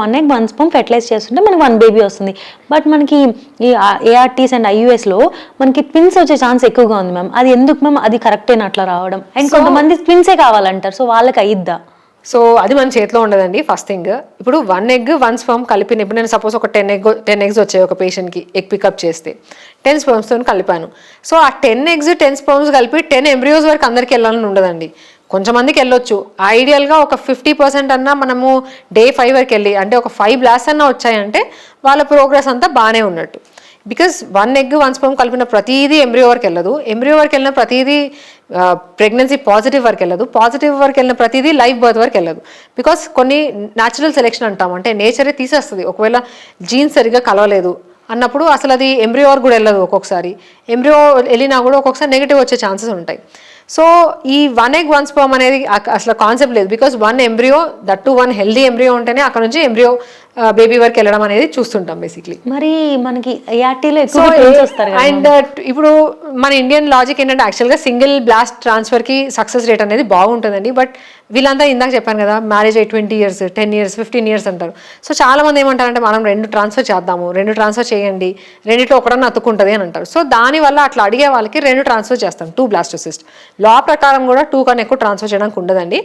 One egg one sperm fertilise చేస్తుంటే మనకి one baby వస్తుంది. బట్ మనకి ఈ ఏఆర్టీస్ అండ్ ఐయుఎస్లో మనకి ట్విన్స్ వచ్చే ఛాన్స్ ఎక్కువగా ఉంది మ్యామ్ అది ఎందుకు మ్యామ్ అది కరెక్టేనా అట్లా రావడం. అండ్ కొంతమంది ట్విన్సే కావాలంటారు. సో వాళ్ళకి అయిద్దా? సో అది మన చేతిలో ఉండదండి ఫస్ట్ థింగ్ ఇప్పుడు వన్ ఎగ్ వన్ స్పర్మ్ కలిపిన ఇప్పుడు నేను సపోజ్ ఒక టెన్ ఎగ్ టెన్ ఎగ్స్ వచ్చాయి ఒక పేషెంట్కి ఎగ్ పికప్ చేస్తే. టెన్ స్పర్మ్స్తో కలిపాను. సో ఆ టెన్ ఎగ్స్ టెన్ స్పర్మ్స్ కలిపి టెన్ ఎంబ్రియోస్ వరకు అందరికి వెళ్ళాలని ఉండదండి. కొంచెమందికి వెళ్ళొచ్చు. ఐడియల్గా ఒక ఫిఫ్టీ పర్సెంట్ అన్నా మనము డే ఫైవ్ వరకు వెళ్ళి అంటే ఒక ఫైవ్ బ్లాస్ అన్నా వచ్చాయంటే వాళ్ళ ప్రోగ్రెస్ అంతా బాగానే ఉన్నట్టు. Because one egg one sperm కలిపిన ప్రతిదీ ఎంబ్రియో వరకు వెళ్ళదు. ఎంబ్రియో వరకు వెళ్ళిన ప్రతిదీ ప్రెగ్నెన్సీ పాజిటివ్ వరకు వెళ్ళదు. పాజిటివ్ వరకు వెళ్ళిన ప్రతిదీ లైఫ్ బర్త్ వరకు వెళ్ళదు. బికాస్ కొన్ని న్యాచురల్ సెలెక్షన్ అంటాం. అంటే నేచరే తీసేస్తుంది. ఒకవేళ జీన్స్ సరిగ్గా కలవలేదు అన్నప్పుడు అసలు అది ఎంబ్రియో వరకు కూడా వెళ్ళదు ఒక్కొక్కసారి. ఎంబ్రియో వెళ్ళినా కూడా ఒక్కొక్కసారి నెగిటివ్ వచ్చే ఛాన్సెస్ ఉంటాయి. సో ఈ వన్ ఎగ్ వన్ స్పర్మ్ అనేది అసలు కాన్సెప్ట్ లేదు. Because one embryo that to one healthy embryo ఉంటేనే అక్కడ నుంచి ఎంబ్రియో బేబీ వరకు వెళ్ళడం అనేది చూస్తుంటాం బేసిక్లీ మరి మనకి ఎక్కువ అండ్ ఇప్పుడు మన ఇండియన్ లాజిక్ ఏంటంటే యాక్చువల్గా సింగిల్ బ్లాస్ట్ ట్రాన్స్ఫర్కి సక్సెస్ రేట్ అనేది బాగుంటుందండి. బట్ వీళ్ళంతా ఇందాక చెప్పాను కదా మ్యారేజ్ అయ్యి twenty years ten years fifteen years అంటారు. సో చాలా మంది ఏమంటారంటే మనం రెండు ట్రాన్స్ఫర్ చేద్దాము రెండు ట్రాన్స్ఫర్ చేయండి రెండిట్లో ఒకడన్నా అతుక్కుంటుంది అని అంటారు. సో దానివల్ల అట్లా అడిగే వాళ్ళకి రెండు ట్రాన్స్ఫర్ చేస్తాం టూ బ్లాస్టోసిస్ట్ లా ప్రకారం కూడా టూ కన్నా ఎక్కువ ట్రాన్స్ఫర్ చేయడానికి ఉండదండి.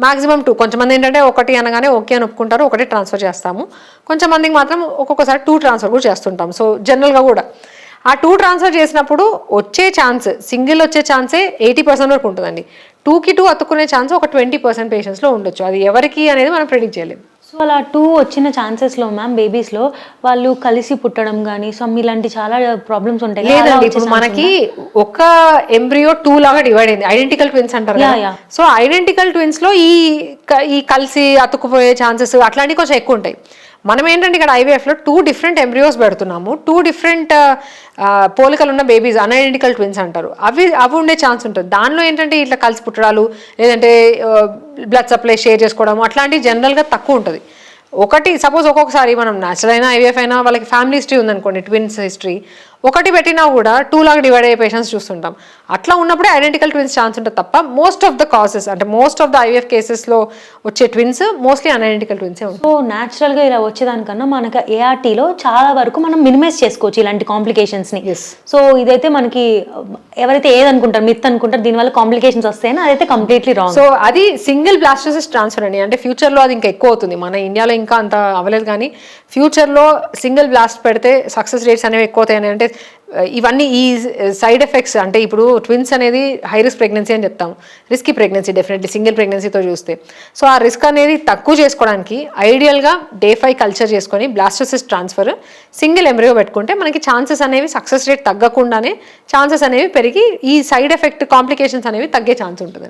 Maximum two. కొంతమంది ఏంటంటే ఒకటి అనగానే ఓకే అని ఒప్పుకుంటారు ఒకటి ట్రాన్స్ఫర్ చేస్తాము. కొంతమందికి మాత్రం ఒక్కొక్కసారి టూ ట్రాన్స్ఫర్ కూడా చేస్తుంటాం. సో జనరల్గా కూడా. ఆ టూ ట్రాన్స్ఫర్ చేసినప్పుడు వచ్చే ఛాన్స్ సింగిల్ వచ్చే ఛాన్సే ఎయిటీ పర్సెంట్ వరకు ఉంటుందండి. టూకి టూ అతుక్కునే ఛాన్స్ ఒక ట్వంటీ పర్సెంట్ పేషెంట్స్లో ఉండొచ్చు. అది ఎవరికి అనేది మనం ప్రిడిక్ట్ చేయలేము సో అలా టూ వచ్చిన ఛాన్సెస్లో మ్యామ్ బేబీస్లో వాళ్ళు కలిసి పుట్టడం కానీ సో ఇలాంటి చాలా ప్రాబ్లమ్స్ ఉంటాయి లేదండి ఇప్పుడు మనకి ఒక ఎంబ్రియో టూ లాగా డివైడ్ అయింది. ఐడెంటికల్ ట్విన్స్ అంటారు. సో ఐడెంటికల్ ట్విన్స్లో ఈ ఈ కలిసి అతుక్కుపోయే ఛాన్సెస్ అట్లాంటివి కొంచెం ఎక్కువ ఉంటాయి. మనం ఏంటంటే ఇక్కడ ఐవీఎఫ్లో టూ డిఫరెంట్ ఎంబ్రియోస్ పెడుతున్నాము. టూ డిఫరెంట్ uh, uh, పోలికలు ఉన్న బేబీస్ అన్ఐడెంటికల్ ట్విన్స్ అంటారు. అవి అవి ఉండే ఛాన్స్ ఉంటుంది. దానిలో ఏంటంటే ఇట్లా కలిసి పుట్టడాలు లేదంటే బ్లడ్ సప్లై షేర్ చేసుకోవడం అట్లాంటివి జనరల్గా తక్కువ ఉంటుంది. ఒకటి సపోజ్ ఒక్కొక్కసారి మనం న్యాచురల్ అయినా ఐవీఎఫ్ అయినా వాళ్ళకి ఫ్యామిలీ హిస్టరీ ఉందనుకోండి ట్విన్స్ హిస్టరీ ఒకటి పెట్టినా కూడా టూ లాగా డివైడ్ అయ్యే పేషెంట్స్ చూస్తుంటాం. అట్లా ఉన్నప్పుడే ఐడెంటికల్ ట్విన్స్ ఛాన్స్ ఉంటుంది తప్ప మోస్ట్ ఆఫ్ ద కాసెస్ అంటే మోస్ట్ ఆఫ్ ద ఐవీఎఫ్ కేసెస్లో వచ్చే ట్విన్స్ మోస్ట్లీ అన్ఐడెంటికల్ ట్విన్సే ఉంటాయి సో న్యాచురల్గా ఇలా వచ్చేదానికన్నా మనకి ఏఆర్టీలో చాలా వరకు మనం మినిమైజ్ చేసుకోవచ్చు ఇలాంటి కాంప్లికేషన్స్ని. సో ఇదైతే మనకి ఎవరైతే ఏదనుకుంటారు మిత్ అనుకుంటారు దీనివల్ల కాంప్లికేషన్స్ వస్తాయని అదైతే కంప్లీట్లీ రాంగ్ సో అది సింగిల్ బ్లాస్టోసిస్ ట్రాన్స్ఫర్ అండి. అంటే ఫ్యూచర్లో అది ఇంకా ఎక్కువ అవుతుంది. మన ఇండియాలో ఇంకా అంత అవ్వలేదు కానీ ఫ్యూచర్లో సింగిల్ బ్లాస్ట్ పెడితే సక్సెస్ రేట్స్ అనేవి ఎక్కువ అవుతాయని అంటే ఇవన్నీ ఈ సైడ్ ఎఫెక్ట్స్ అంటే ఇప్పుడు ట్విన్స్ అనేది హై రిస్క్ ప్రెగ్నెన్సీ అని చెప్తాం. రిస్కీ ప్రెగ్నెన్సీ డెఫినెట్లీ సింగిల్ ప్రెగ్నెన్సీతో చూస్తే. సో ఆ రిస్క్ అనేది తక్కువ చేసుకోవడానికి ఐడియల్గా డే ఫైవ్ కల్చర్ చేసుకొని బ్లాస్టోసిస్ ట్రాన్స్ఫర్ సింగిల్ ఎంబ్రియో పెట్టుకుంటే మనకి ఛాన్సెస్ అనేవి సక్సెస్ రేట్ తగ్గకుండానే ఛాన్సెస్ అనేవి పెరిగి ఈ సైడ్ ఎఫెక్ట్ కాంప్లికేషన్స్ అనేవి తగ్గే ఛాన్స్ ఉంటుంది.